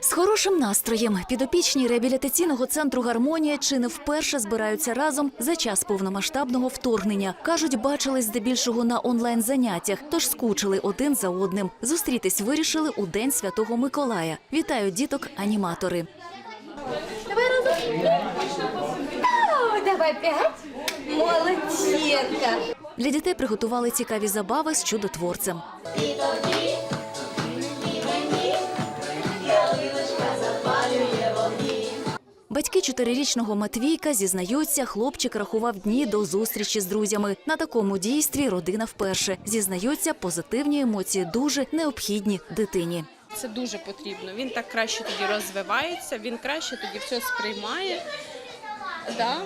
З хорошим настроєм підопічні реабілітаційного центру Гармонія чи не вперше збираються разом за час повномасштабного вторгнення. кажуть, бачились здебільшого на онлайн заняттях, тож скучили один за одним. Зустрітись вирішили у день святого Миколая. Вітають діток аніматори. О, давай п'ять. Молодчинка. Для дітей приготували цікаві забави з чудотворцем. Батьки чотирирічного Матвійка зізнаються, хлопчик рахував дні до зустрічі з друзями. На такому дійстві родина вперше зізнаються, позитивні емоції дуже необхідні дитині. Це дуже потрібно. Він так краще тоді розвивається, він краще тоді все сприймає. Да.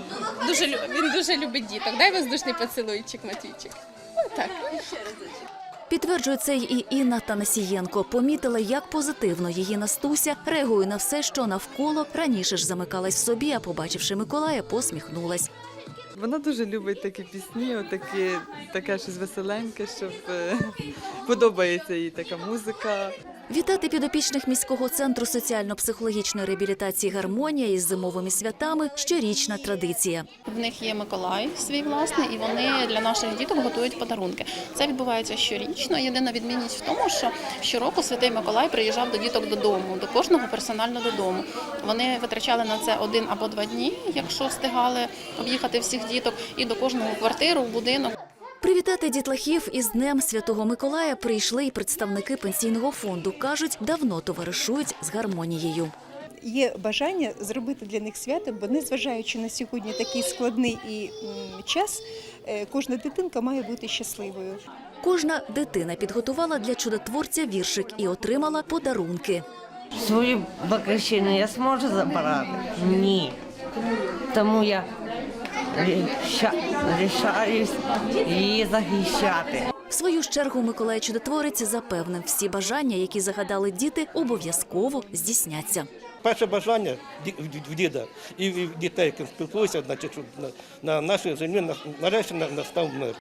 Дуже, він дуже любить діток. Дай воздушний поцілуйчик, Матвійчик. Ну, так. Підтверджує це і Інна Танасієнко. Помітила, як позитивно її Настуся реагує на все, що навколо раніше ж замикалась в собі, а побачивши Миколая, посміхнулась. Вона дуже любить такі пісні, отакі, таке щось веселеньке, щоб е, подобається їй така музика. Вітати підопічних міського центру соціально-психологічної реабілітації гармонія із зимовими святами щорічна традиція. В них є Миколай свій власний, і вони для наших діток готують подарунки. Це відбувається щорічно. Єдина відмінність в тому, що щороку святий Миколай приїжджав до діток додому, до кожного персонально додому. Вони витрачали на це один або два дні, якщо встигали об'їхати всіх діток, і до кожного квартиру, в будинок. Привітати дітлахів із Днем Святого Миколая прийшли й представники пенсійного фонду. кажуть, давно товаришують з гармонією. є бажання зробити для них свято, бо незважаючи на сьогодні такий складний і час, е, кожна дитинка має бути щасливою. Кожна дитина підготувала для чудотворця віршик і отримала подарунки. Свою батьківщину я зможу забрати? Ні. Тому я рішаюсь її захищати. В свою ж чергу Миколай Чудотворець запевнив, всі бажання, які загадали діти, обов'язково здійсняться. Перше бажання в- діда і в дітей, які спілкуються, значить, щоб на нашій землі нарешті настав мир.